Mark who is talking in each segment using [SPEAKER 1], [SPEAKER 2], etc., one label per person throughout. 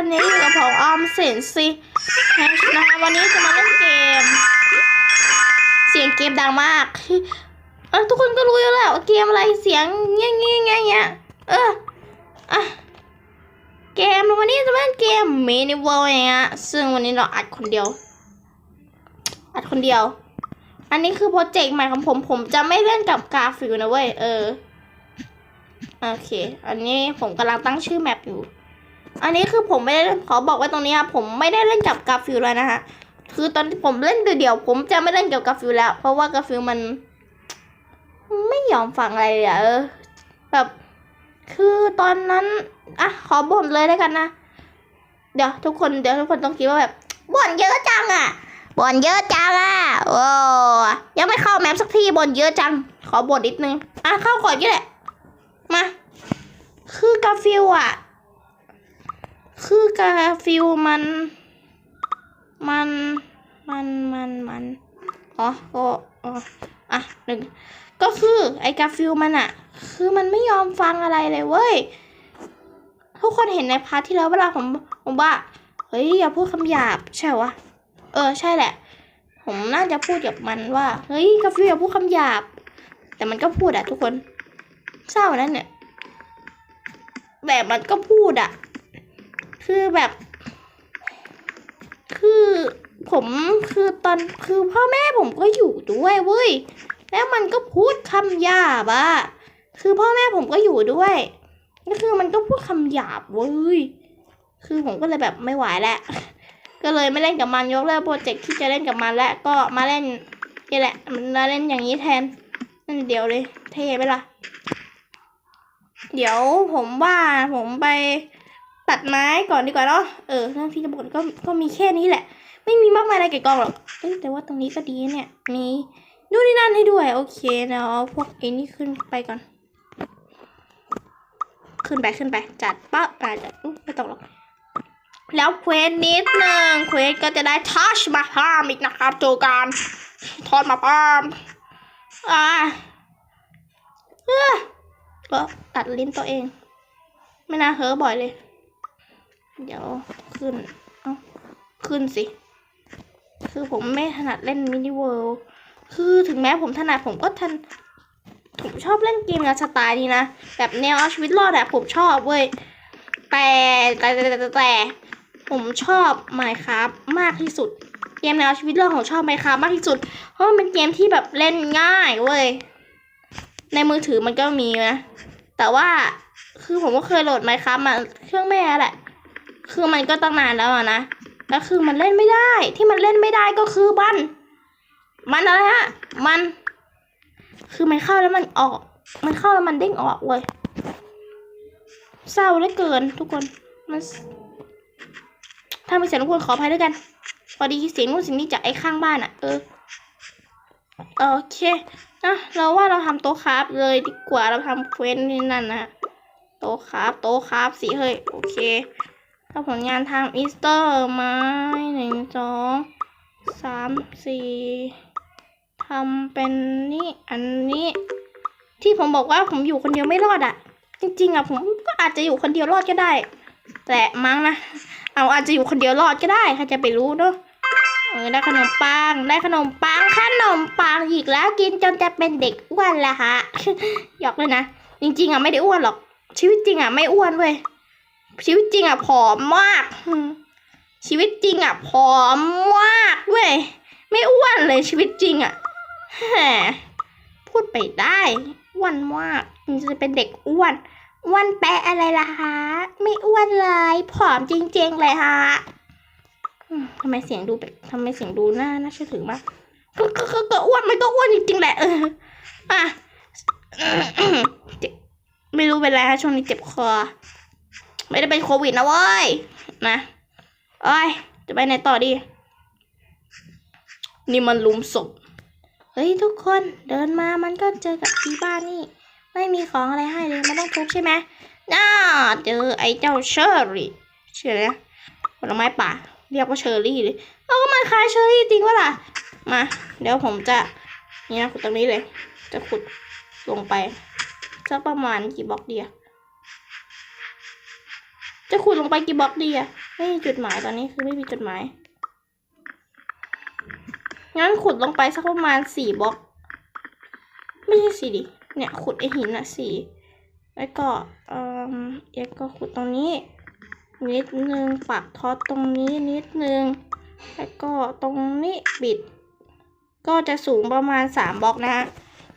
[SPEAKER 1] วันนี้อยู่กับผมออมสินซีแฮชนะคะวันนี้จะมาเล่นเกม เสียงเกมดังมากเออทุกคนก็รู้อยู่แล้วเกมอะไรเสียงเงี้ยเงี้ยเงี้ยเงี้ยเอออะเกมวันนี้จะเล่นเกมมินิเวิลด์เงี้ยซึ่งวันนี้เราอัดคนเดียว อัดคนเดียว อันนี้คือโปรเจกต์ใหม่ของผมผมจะไม่เล่นกับกราฟิกนะเว้ยเออโอเค อันนี้ผมกำลังตั้งชื่อแมปอยู่ อันนี้คือผมไม่ได้เขอบอกไว้ตรงนี้ครับผมไม่ได้เล่นกับกราฟิลแล้วนะฮะคือตอนที่ผมเล่นเดี่ยวผมจะไม่เล่นกับกราฟิลแล้ว เพราะว่ากราฟิลมัน ไม่ยอมฟังอะไรเลยอะแบบ คือตอนนั้นอะขอบ่นเลยแล้วกันนะเดี๋ยวทุกคนเดี๋ยวทุกคนต้องคิดว่าแบบบ่นเยอะจังอะบ่นเยอะจังอะโอ้ยังไม่เข้าแมปสักทีบ่นเยอะจัง ขอบ่นนิดนึงอะเข้าก่อนก็ได้มา คือกาฟิลอะ คือกาฟิลมัน มัน มัน มัน มัน อ๋อโอ้อ๋ออะหนึ่ง ก็คือไอกาฟิลมันอะคือมันไม่ยอมฟังอะไรเลยเว้ย ทุกคนเห็นในพาร์ทที่แล้วเวลาผม ผมว่า เฮ้ยอย่าพูดคำหยาบใช่วะ เออใช่แหละ ผมน่าจะพูดกับมันว่า เฮ้ยกาฟิลอย่าพูดคำหยาบ แต่มันก็พูดอะทุกคน เศร้านั่นเนี่ยแบบมันก็พูดอะ คือแบบ คือผมคือตอนคือพ่อแม่ผมก็อยู่ด้วยเว้ย แล้วมันก็พูดคำหยาบอะคือพ่อแม่ผมก็อยู่ด้วยก็คือมันก็พูดคำหยาบเว้ย คือผมก็เลยแบบไม่ไหวแล้วก็เลยไม่เล่นกับมันยกเลิกโปรเจกต์ที่จะเล่นกับมันแล้วก็มาเล่นนี่แหละมันมาเล่นอย่างนี้แทนนั่นเดียวเลย เท่ไหมล่ะ เดี๋ยวผมว่าผมไป ตัดไม้ก่อนดีกว่าเนาะ เออเรื่องที่จะบ่นก็ก็มีแค่นี้แหละ ไม่มีมากมายอะไรเกี่ยวกับหรอกเอ้แต่ว่าตรงนี้ก็ดีเนี่ย มีนู่นนี่นั่นให้ด้วย โอเคเนาะพวกไอ้นี่ขึ้นไปก่อน ขึ้นไปขึ้นไป จัดปั๊บอะจัดไม่ต้องหรอก แล้วเควสนิดนึงเควสก็จะได้ทัชมาพามอีกนะครับเจกันทอดมาพามอ่าเออก็ตัดลิ้นตัวเอง ไม่น่าเฮอบ่อยเลย เดี๋ยวขึ้น เอาขึ้นสิ คือผมไม่ถนัดเล่นมินิเวิลด์คือถึงแม้ผมถนัดผมก็ทัน ผมชอบเล่นเกมแนวสไตล์นี้นะ แบบแนวเอาชีวิตรอดอะผมชอบเว้ย แต่แต่แต่แต่แต่ ผมชอบ Minecraft มากที่สุด เกมแนวชีวิตรอดผมชอบ Minecraft มากที่สุด เพราะมันเป็นเกมที่แบบเล่นง่ายเว้ย ในมือถือมันก็มีนะ แต่ว่าคือผมก็เคยโหลดไมค์ครับมาเครื่องแม่แหละ คือมันก็ตั้งนานแล้วนะแล้วคือมันเล่นไม่ได้ ที่มันเล่นไม่ได้ก็คือมัน มันอะไรฮะ มัน คือมันเข้าแล้วมันออก มันเข้าแล้วมันเด้งออกเว้ยเศร้าเหลือเกิน ทุกคนมันถ้ามีเสียงรบกวนขออภัยด้วยกัน พอดีเสียงนู้นเสียงนี้จากไอ้ข้างบ้านอะเออโอเคนะเราว่าเราทำโต๊ะคราฟเลยดีกว่าเราทำเควสนี่นั่นนะโต๊ะคราฟโต๊ะคราฟสิเฮ้ยโอเค ถ้าผลงานทำอีสเตอร์ไม้หนึ่งสองสามสี่ทำเป็นนี่อันนี้ ที่ผมบอกว่าผมอยู่คนเดียวไม่รอดอะจริงๆอะผมก็อาจจะอยู่คนเดียวรอดก็ได้ แต่มั้งนะเอาอาจจะอยู่คนเดียวรอดก็ได้ใครจะไปรู้เนาะเออได้ขนมปังได้ขนมปังขนมปังอีกแล้วกินจนจะเป็นเด็กอ้วนละฮะหยอกเลยนะจริงๆอะไม่ได้อ้วนหรอกชีวิตจริงอะไม่อ้วนเว้ย ชีวิตจริงอะผอมมาก ชีวิตจริงอะผอมมากเว้ยไม่อ้วนเลยชีวิตจริงอะแหมพูดไปได้อ้วนมากมันจะเป็นเด็กอ้วนอ้วนแปะอะไรล่ะฮะไม่อ้วนเลยผอมจริงๆเลยฮะทำไมเสียงดูแบบทำไมเสียงดูน่าน่าเชื่อถือมากก็ก็ก็อ้วนไมันก็อ้วนจริงๆแหละเอออะเจ็บไม่รู้เป็นไรฮะช่วงนี้เจ็บคอ ไม่ได้เป็นโควิดนะเว้ย นะโอ้ย จะไปไหนต่อดี นี่มันลุมศพ เฮ้ยทุกคนเดินมามันก็เจอกับที่บ้านนี่ ไม่มีของอะไรให้เลยไม่ต้องทุบใช่ไหมน่าเจอไอ้เจ้าเชอรี่เชื่อนะผลไม้ป่า เรียกว่าเชอร์รี่เลยเอาก็มันคล้ายเชอร์รี่จริงวะล่ะ มา เดี๋ยวผมจะ เนี่นะขุดตรงนี้เลย จะขุดลงไปสักประมาณกี่บล็อกเดียว จะขุดลงไปกี่บล็อกดีอะไม่มีจุดหมายตอนนี้คือไม่มีจุดหมาย งั้นขุดลงไปสักประมาณสี่บล็อก ไม่ใช่สี่ดิ เนี่ยขุดไอหินอะสี่ แล้วก็เอ่อเอ็กก็ขุดตรงนี้ นิดนึงปักทอดตรงนี้นิดนึง แล้วก็ตรงนี้บิด ก็จะสูงประมาณสามบล็อกนะฮะ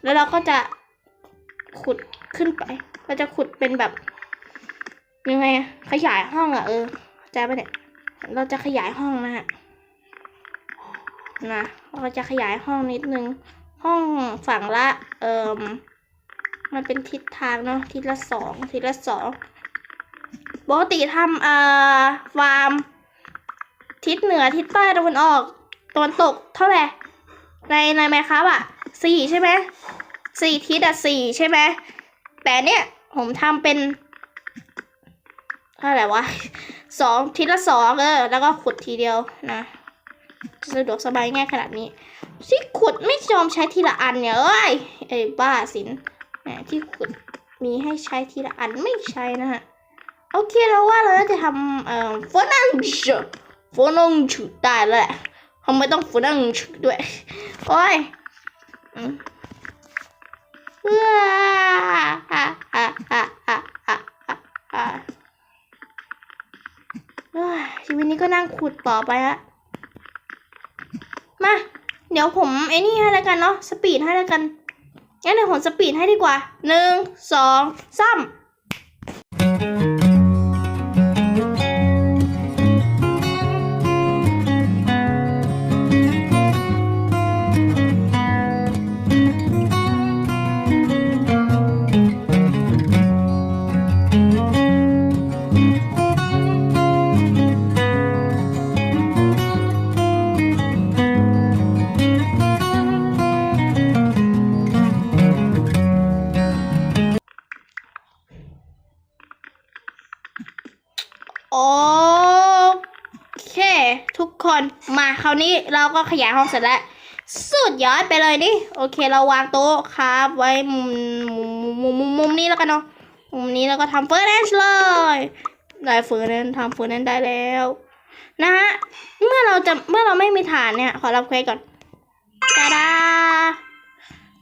[SPEAKER 1] แล้วเราก็จะขุดขึ้นไป เราจะขุดเป็นแบบ ยังไงขยายห้องอะเออเข้าใจปเนี่ยเราจะขยายห้องนะฮะนะเราจะขยายห้องนิดนึง ห้องฝั่งละเอ่มมันเป็นทิศทางเนาะทิศละสองทิศละสองปกติทำเอ่อฟาร์ม ทิศเหนือทิศใต้ตะวันออกตะวันตกเท่าไหร่ในในไหมครับอะสี่ใช่ไหมสี่ทิศอะสี่ใช่ไหมแต่เนี่ยผมทำเป็น อะไรวะสองทิศละสองเออแล้วก็ขุดทีเดียวนะสะดวกสบายง่ายขนาดนี้ที่ขุดไม่ยอมใช้ทีละอันเนี่ยเอ้ยไอ้บ้าสินแหมที่ขุดมีให้ใช้ทีละอันไม่ใช้นะฮะโอเคแล้วว่าเราจะทำเอ่อฟนังชฟนังชได้แล้วแหละทำไมต้องฟนังชด้วยโอ้ยอ้าอะอะอะอะอะอะอะเฮ้ย ชีวิตนี้ก็นั่งขุดต่อไปฮะ มา เดี๋ยวผมไอ้นี่ให้แล้วกันเนาะ สปีดให้แล้วกันงั้นเดี๋ยวผมสปีดให้ดีกว่า หนึ่ง สองสาม โอเค ทุกคนมาคราวนี้เราก็ขยายห้องเสร็จแล้ว สุดยอดไปเลยนี่โอเค เราวางโต๊ะครับไว้มุมมุมมุมมุมนี้แล้วกันเนาะมุมนี้แล้วก็ทำเฟอร์แนนซ์เลยได้เฟอร์แนนซ์ทำเฟอร์แนนซ์ได้แล้วนะฮะเมื่อเราจะเมื่อเราไม่มีฐานเนี่ยขอรับเควสก่อนตาดา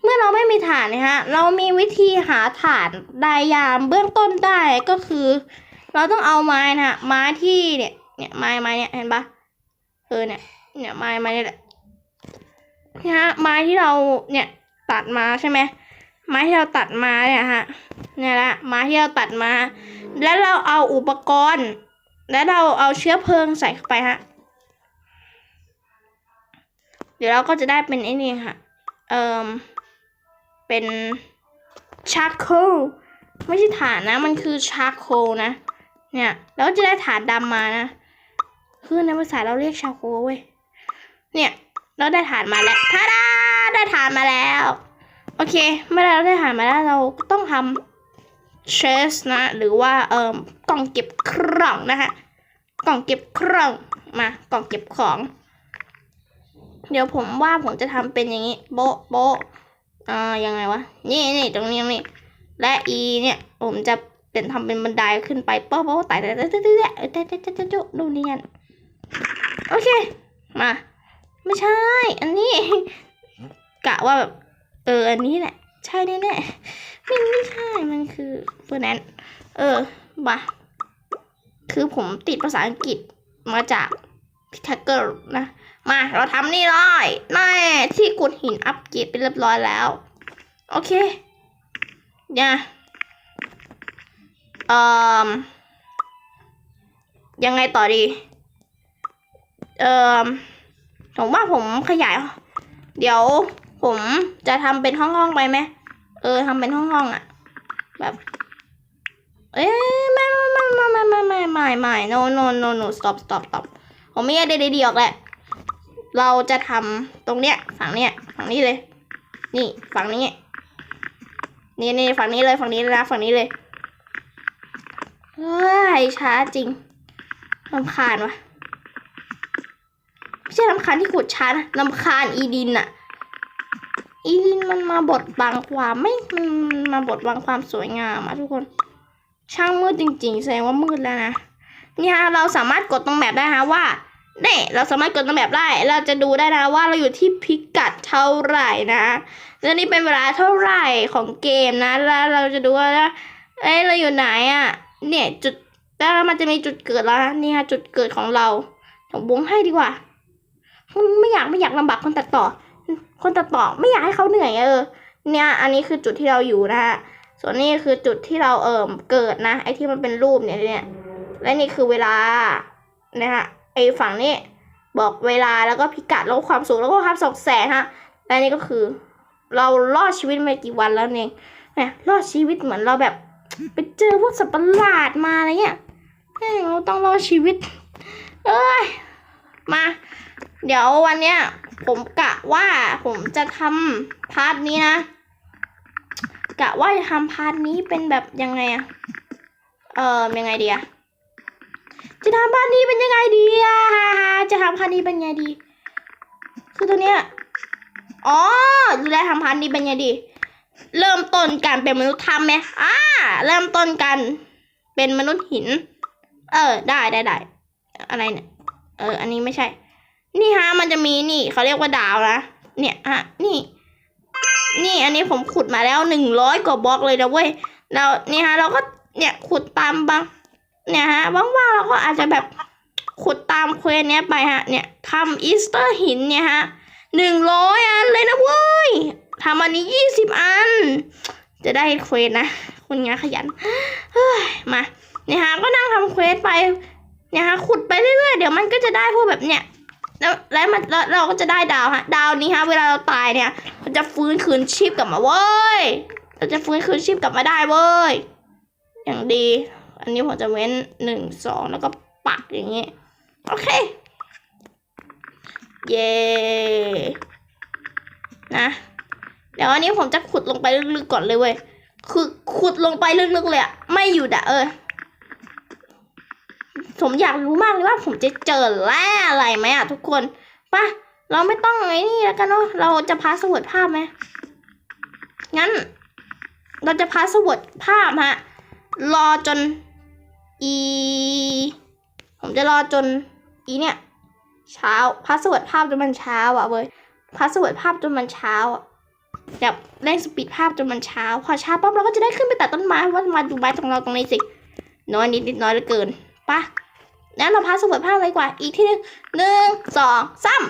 [SPEAKER 1] เมื่อเราไม่มีฐานเนี่ยฮะเรามีวิธีหาฐานไดยามเบื้องต้นได้ก็คือ เราต้องเอาไม้นะฮะไม้ที่เนี่ยเนี่ยไม้ไม้เนี่ยเห็นปะเออเนี่ยเนี่ยไม้ไม้เนี่ยแหละนี่ยฮะไม้ที่เราเนี่ยตัดมาใช่ไหมไม้ที่เราตัดมาเนี่ยฮะเนี่ยแหละไม้ที่เราตัดมา แล้วเราเอาอุปกรณ์ แล้วเราเอาเชื้อเพลิงใส่เข้าไปฮะเดี๋ยวเราก็จะได้เป็นไอ้นี่ค่ะ เอ่มเป็นชาร์โคลไม่ใช่ฐานนะ มันคือชาร์โคลนะ เนี่ยแล้วจะได้ฐานดำมานะคือในภาษาเราเรียกชาโคเว้ยเนี่ยเราได้ฐานมาแล้วทาดาได้ฐานมาแล้ว โอเค เมื่อเราได้ฐานมาแล้วเราก็ต้องทำเชสนะ หรือว่าเอ่อกล่องเก็บกล่องนะคะกล่องเก็บกล่องมากล่องเก็บของ เดี๋ยวผมว่าผมจะทำเป็นอย่างนี้ โบ๊ะโบ๊ะอ่ายังไงวะนี่นี่ตรงนี้นี่และอีเนี่ยผมจะ เป็นทำเป็นบันไดขึ้นไปป๊อเป๊ะไต่ไต่ไต่ไต่ไต่ไต่ไต่ดูนี่กันโอเค มา ไม่ใช่ อันนี้ กะว่าแบบ เออ อันนี้แหละ ใช่แน่แน่มันไม่ใช่ มันคือเฟอร์แนนเออบ่ะคือผมติดภาษาอังกฤษมาจากพิทาเกอร์นะ มาเราทำนี่เลยนี่ที่กุดหินอัพเกรดไปเรียบร้อยแล้ว โอเคเนี่ย เอ่อยังไงต่อดี เอ่อผมว่าผมขยาย เดี๋ยวผมจะทำเป็นห้องๆไปไหม เออทำเป็นห้องๆอะ แบบ เอ้ยไม่ไม่ไม่ไม่ไม่ไม่ไม่ไม่ no no no no stop stop stop ผมไม่ได้ดีๆออกแหละ เราจะทำตรงเนี้ยฝั่งเนี้ยฝั่งนี้เลย นี่ฝั่งนี้ นี่นี่ฝั่งนี้เลยฝั่งนี้เลยนะฝั่งนี้เลย เฮ้ยช้าจริงลำคาญวะไม่ใช่ลำคาญที่ขุดช้านะลำคาญอีดินอะอีดินมันมาบดบังความไม่มันมาบดบังความสวยงามอะทุกคน ช่างมืดจริงๆแสดงว่ามืดแล้วนะเนี่ยเราสามารถกดตรงแมปได้ฮะว่าเนี่ยเราสามารถกดตรงแมปได้ เราจะดูได้นะว่าเราอยู่ที่พิกัดเท่าไหร่นะแล้วนี่เป็นเวลาเท่าไหร่ของเกมนะแล้วเราจะดูว่าเอ้ยเราอยู่ไหนอะ่ะ เนี่ยจุดแล้วมันจะมีจุดเกิดแล้วนะเนี่ยจุดเกิดของเราผมวงให้ดีกว่าไม่อยากไม่อยากลำบากคนตัดต่อ คนตัดต่อไม่อยากให้เขาเหนื่อยเออ เนี่ย อันนี้คือจุดที่เราอยู่นะฮะส่วนนี้คือจุดที่เราเอิมเกิดนะ ไอ้ที่มันเป็นรูปเนี่ยเนี่ยและนี่คือเวลานะฮะไอ้ฝั่งนี้บอกเวลาแล้วก็พิกัดแล้วก็ความสูงแล้วก็ความสกแสงฮะและนี่ก็คือ เรารอดชีวิตมากี่วันแล้วเองแหมรอดชีวิตเหมือนเราแบบ ไปเจอพวกสัตว์ประหลาดมาอะไรเงี้ยแม่งเราต้องรอดชีวิต เอ้ย มา เดี๋ยววันเนี้ยผมกะว่าผมจะทำพาร์ทนี้นะ กะว่าจะทำพาร์ทนี้เป็นแบบยังไงอะเออยังไงดีอะจะทำพาร์ทนี้เป็นยังไงดีอะจะทำพาร์ทนี้เป็นยังไงดี คือตัวเนี้ย อ๋อดูแลทำพาร์ทนี้เป็นยังไงดี เริ่มต้นการเป็นมนุษย์ทำไหมอ่าเริ่มต้นกันเป็นมนุษย์หิน เออ ได้ได้ได้อะไรเนี่ย เออ อันนี้ไม่ใช่ นี่ฮะ มันจะมีนี่เขาเรียกว่าดาวนะ เนี่ยฮะ นี่ นี่อันนี้ผมขุดมาแล้วหนึ่งร้อยกว่าบล็อกเลยนะเว้ย เรานี่ฮะ เราก็เนี่ยขุดตามบางเนี่ยฮะว่างๆเราก็อาจจะแบบขุดตามเควสเนี้ยไปฮะ เนี่ยทำอีสเตอร์หินเนี่ยฮะหนึ่งร้อยอันเลยนะเว้ย ทำอันนี้ยี่สิบอัน จะได้เควสนะคนงานขยันเฮ้ยมาเนี่ยฮะก็นั่งทำเควสไปเนี่ยฮะขุดไปเรื่อยๆเดี๋ยวมันก็จะได้พวกแบบเนี่ยแล้วแล้วมันเราก็จะได้ดาวฮะดาวนี้ฮะเวลาเราตายเนี่ยมันจะฟื้นคืนชีพกลับมาเว้ยเราจะฟื้นคืนชีพกลับมาได้เว้ยอย่างดี อันนี้ผมจะเว้นหนึ่งสองแล้วก็ปักอย่างงี้โอเค เย่นะ เดี๋ยวอันนี้ผมจะขุดลงไปลึกๆก่อนเลยเว้ย คือขุดลงไปลึกๆเลยอะไม่หยุดอะเออ ผมอยากรู้มากเลยว่าผมจะเจอแร่อะไรไหมอะทุกคนปะเราไม่ต้องไอ้นี่แล้วกันเนาะ เราจะพาสวดภาพไหม งั้น เราจะพาสวดภาพฮะ รอจนอี ผมจะรอจนอีเนี่ย เช้าพาสวดภาพจนมันเช้าอะเว้ยพาสวดภาพจนมันเช้าอะ แบบเร่งสปีดภาพจนมันเช้า พอเช้าปั๊บเราก็จะได้ขึ้นไปตัดต้นไม้ว่ามาดูใบตรงเราตรงนี้สิ น้อยนิดนิดน้อยเหลือเกินปะงั้นเราพาสวดภาพเลยกว่า อีกที่หนึ่งหนึ่งสองสาม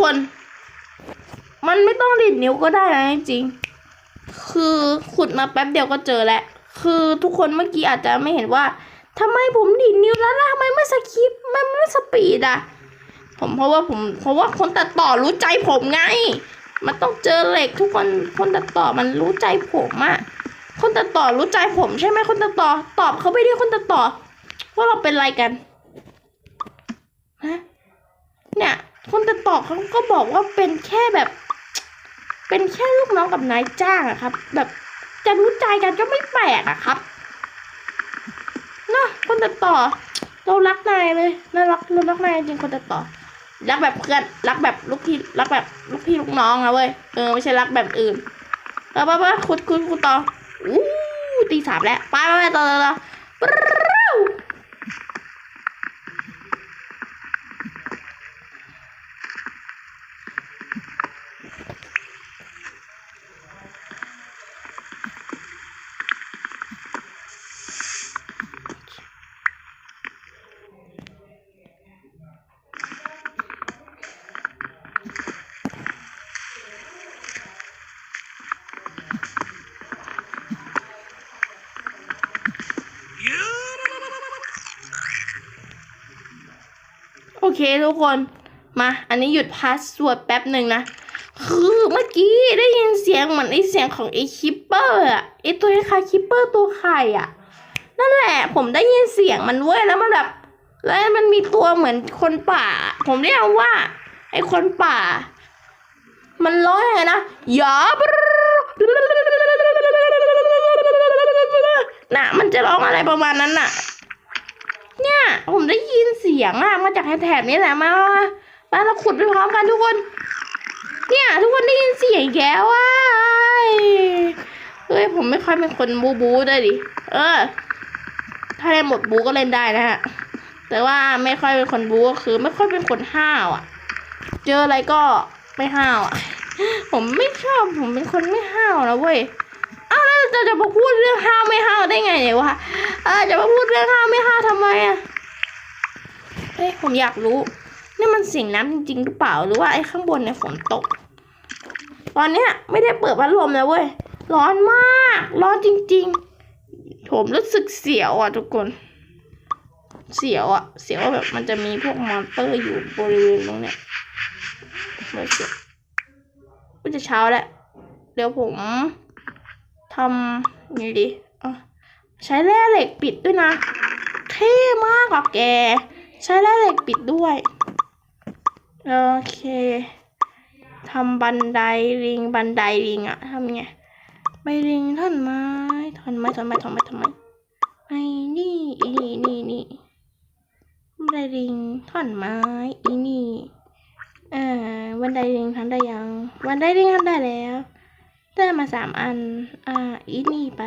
[SPEAKER 1] คน มันไม่ต้องดีดนิ้วก็ได้นะจริงๆคือขุดมาแป๊บเดียวก็เจอแล้วคือทุกคนเมื่อกี้อาจจะไม่เห็นว่าทำไมผมดีดนิ้วแล้วล่ะทำไมไม่สคริปมันไม่สปีดอะผมเพราะว่าผมเพราะว่าคนตัดต่อรู้ใจผมไง มันต้องเจอเหล็กทุกคนคนตัดต่อมันรู้ใจผมอะคนตัดต่อรู้ใจผมใช่ไหมคนตัดต่อ ตอบเขาไปดิคนตัดต่อ ว่าเราเป็นอะไรกันฮะเนี่ย คนตัดต่อเขาก็บอกว่าเป็นแค่แบบ เป็นแค่ลูกน้องกับนายจ้างอะครับ แบบจะรู้ใจกันก็ไม่แปลกอะครับเนอะคนตัดต่อ เรารักนายเลยน่ารักเรารักนายจริงคนตัดต่อ รักแบบเพื่อนรักแบบลูกพี่รักแบบลูกพี่ลูกน้องอะเว้ยเออไม่ใช่รักแบบอื่นไปไปไปขุดขุดขุดต่ออู้ตีสามแล้วไปไปไปต่อต่อต่อ โอ เคทุกคนมา อันนี้หยุดพาสสวดแป๊บหนึ่งนะ คือเมื่อกี้ได้ยินเสียงเหมือนไอเสียงของไอคิปเปอร์อะไอตัวคล้าคิปเปอร์ตัวไข่อะนั่นแหละ ผมได้ยินเสียงมันเว้ยแล้วมันแบบแล้วมันมีตัวเหมือนคนป่า ผมเรียกว่า ไอคนป่า มันร้องไงนะยาบน่ะ มันจะร้องอะไรประมาณนั้นน่ะ เนี่ย ผมได้ยินเสียงอะมาจากแถบนี้แหละมามาเราขุดไปพร้อมกันทุกคน เนี่ยทุกคนได้ยินเสียงแก้วอะเอ้ยผมไม่ค่อยเป็นคนบูบูด้วยดิ เออ ถ้าเล่นหมดบูก็เล่นได้นะฮะ แต่ว่าไม่ค่อยเป็นคนบูก็คือไม่ค่อยเป็นคนห้าวอะ เจออะไรก็ไม่ห้าวอะ ผมไม่ชอบผมเป็นคนไม่ห้าวนะเว้ย อ้าวแล้วจะจะมาพูดเรื่องห้าวไม่ห้าวได้ไงเนี่ยวะเออจะมาพูดเรื่องห้าวไม่ห้าวทำไมอะเอ้ยผมอยากรู้นี่มันเสียงน้ำจริงๆหรือเปล่าหรือว่าไอ้ข้างบนเนี่ยฝนตก ตอนเนี้ยไม่ได้เปิดพัดลมนะเว้ยร้อนมาก ร้อนจริง ๆ ผมรู้สึกเสียวอะทุกคน เสียวอะ เสียวแบบมันจะมีพวกมอนเตอร์อยู่บริเวณตรงเนี้ยเมื่อเสียวก็จะเช้าแล้วเดี๋ยวผม ทำยังไงดีอะใช้แร่เหล็กปิดด้วยนะเท่มากอะแก ใช้แร่เหล็กปิดด้วย โอเคทำบันไดลิงบันไดลิงอะทำไงใบลิงท่อนไม้ท่อนไม้ท่อนไม้ท่อนไม้ท่อนไม้ไอ้นี่อีนี่นี่นี่บันไดลิงท่อนไม้อีนี่อ่าบันไดลิงทำได้ยังบันไดลิงทำได้แล้ว ได้มาสามอัน อ่า อีนี่ไป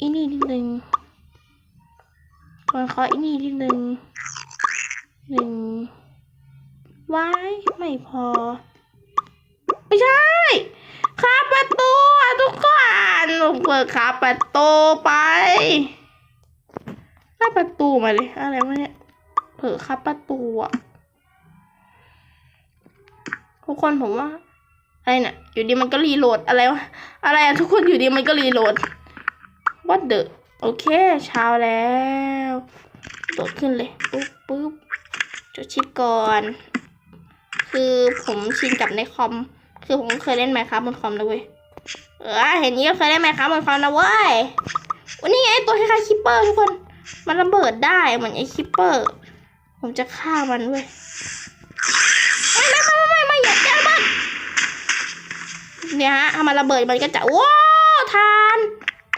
[SPEAKER 1] อีนี่นิดนึงคนขออีนี่นิดนึงหนึ่งว้ายไม่พอ ไม่ใช่คาประตูทุกคนเปิดคาประตูไปคาประตูมาเลยอะไรวะเนี่ยเผลอคาประตูอะทุกคนผมว่า อะไรเนี่ยอยู่ดีมันก็รีโหลดอะไรวะ อะไรอะทุกคนอยู่ดีมันก็รีโหลด what the โอเค เช้าแล้วโดดขึ้นเลยปุ๊บปุ๊บจดชิปก่อน คือผมชินกับในคอม คือผมเคยเล่นไหมค์ครับบนคอมนะเว้ย เออเห็นนี้ก็เคยเล่นไหมค์ครับบนคอมนะเว้ยวันนี้ไงตัวคล้ายๆคิปเปอร์ทุกคน มันระเบิดได้เหมือนไอ้คิปเปอร์ ผมจะฆ่ามันเว้ยไม่ไม่ไม่ไม่ไม่อย่าอย่าระเบิด เนี่ยฮะถ้ามันระเบิดมันก็จะว้าวทาน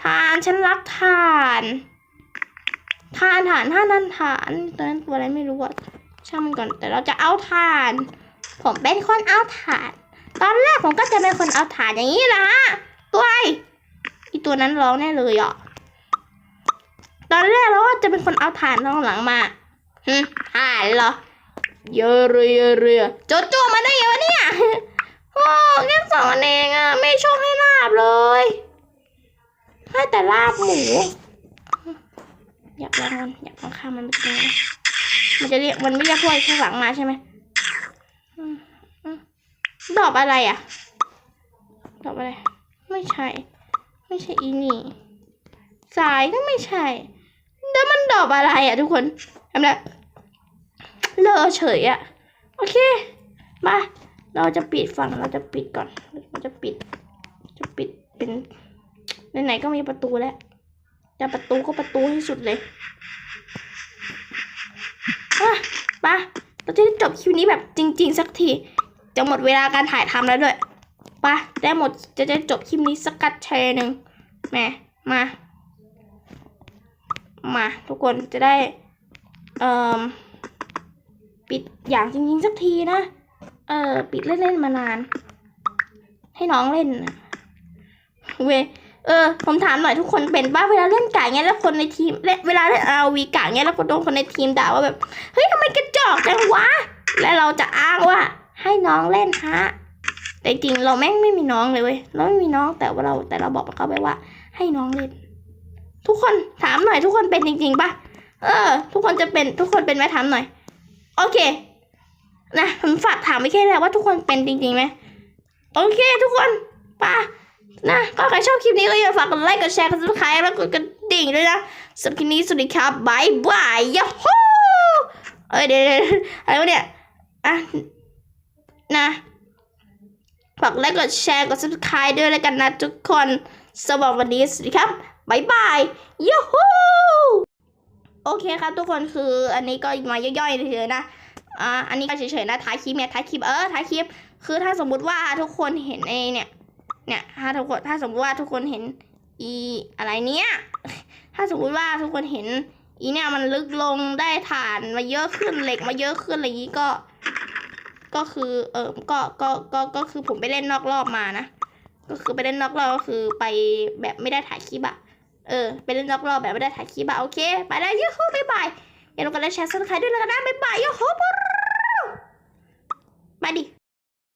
[SPEAKER 1] ทานฉันรักทานทานฐานท่านันฐานตอนนั้นตัวอะไรไม่รู้อะช่างมันก่อน แต่เราจะเอาทาน ผมเป็นคนเอาถาดตอนแรกผมก็จะเป็นคนเอาถาดอย่างนี้แหละฮะตัวไออีตัวนั้นร้องแน่เลยอะตอนแรกเราก็จะเป็นคนเอาถาดตอนหลังมาฮึถาดเหรอเยอะเรือเยอะเรือโจโจ้มาได้ยังวะเนี่ย โอ้แค่สองอันเองอะ ไม่ชอบให้ลาบเลยให้แต่ลาบหมู อยากลองมันอยากลองข้ามมันไปตรงนี้มันจะเรียกมันไม่เรียกพวกไอ้ข้างหลังมาใช่ไหมดอกอะไรอะ ดอกอะไร ไม่ใช่ ไม่ใช่อีนี่ สายก็ไม่ใช่ แล้วมันดอกอะไรอะทุกคนทำไมเลอเฉยอะ โอเค มา เราจะปิดฝั่งเราจะปิดก่อนเราจะปิด จะปิดเป็นไหนๆก็มีประตูแล้วจะประตูก็ประตูให้สุดเลยอะเราจะได้จบคลิวนี้แบบจริง ๆ สักที จะหมดเวลาการถ่ายทำแล้วด้วยไปะได้หมดจะได้จบคลิปนี้สักกัดแชร์หนึ่งแม่มา มา ทุกคนจะได้เอ่อปิดอย่างจริง ๆ สักทีนะ เออปิดเล่นๆมานาน ให้น้องเล่นนะเวเออ ผมถามหน่อยทุกคนเป็นป้าเวลาเล่นกะเงี้ยแล้วคนในทีมเล่นเวลาเล่นอาวีกะเงี้ยแล้วคนโดนคนในทีมด่าว่าแบบเฮ้ยทำไมกระจอกจังวะและเราจะอ้างว่า ให้น้องเล่นฮะแต่จริงเราแม่งไม่มีน้องเลยเว้ยเราไม่มีน้องแต่ว่าเราแต่เราบอกเขาไปว่า ให้น้องเล่น ทุกคนถามหน่อยทุกคนเป็นจริงๆปะเออ ทุกคนจะเป็นทุกคนเป็นไหมถามหน่อย โอเค นะผมฝากถามไม่แค่แล้วว่าทุกคนเป็นจริงๆไหมโอเค ทุกคนป่ะนะก็ใครชอบคลิปนี้ก็อย่าฝากกดไลค์กดแชร์กดซับสไครต์แล้วกดกระดิ่งด้วยนะสำหรับคลิปนี้สวัสดีครับบายบายยาฮูเอ้ยเดี๋ยวอะไรวะเนี่ยอะนะฝากไลค์กดแชร์กด subscribe ด้วยแล้วกันนะทุกคนสำหรับวันนี้สวัสดีครับบายบายยาฮูโอเคครับทุกคนคืออันนี้ก็มาย่อยๆเฉยๆนะ อ่าอันนี้ก็เฉยๆนะท้ายคลิปเนี่ยท้ายคลิปเออท้ายคลิป คือถ้าสมมุติว่าทุกคนเห็นไอเนี่ยเนี่ยถ้าทุกคนถ้าสมมติว่าทุกคนเห็นอีอะไรเนี้ยถ้าสมมุติว่าทุกคนเห็นอีเนี่ยมันลึกลงได้ฐานมาเยอะขึ้นเหล็กมาเยอะขึ้นอะไรอย่างนี้ก็ ก็คือเออก็ก็ก็ก็คือผมไปเล่นนอกรอบมานะก็คือไปเล่นนอกรอบก็คือไปแบบไม่ได้ถ่ายคลิปอะเออไปเล่นนอกรอบแบบไม่ได้ถ่ายคลิปอะโอเค ไปแล้วยูฮูบ๊ายบาย อย่าลืมกดไลค์แชร์ซับสไครต์ด้วยแล้วกันนะบ๊ายบายยูฮูไปดิ